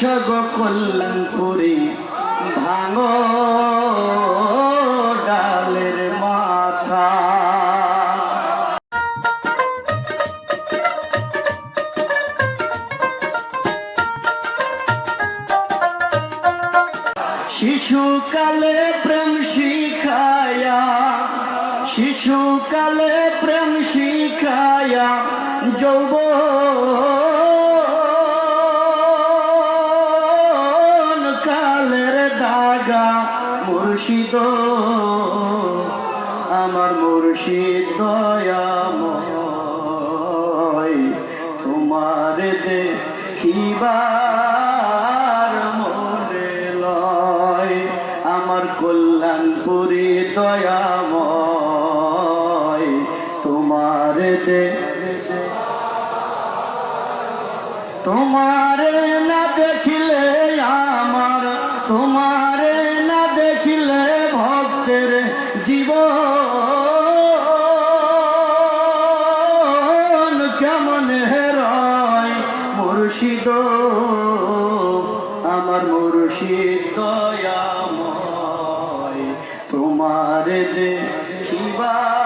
সগ কল্যাণপুরি ভাঙো ডালের মাথা। শিশুকালে প্রেম শিখায়া শিশুকালে প্রেম শিখায়া যৌব মুর্শিদ, আমার মুর্শিদ দয়াময়। তোমার দেখিবার মনে লয়, আমার কল্যাণপুরী দয়াময়। তোমার দে তোমারে না দেখিলে আমার, তোমারে জীবন কেমন হেরায় মুর্শিদ আমার মুর্শিদ দয়াময় তোমার দেখিবা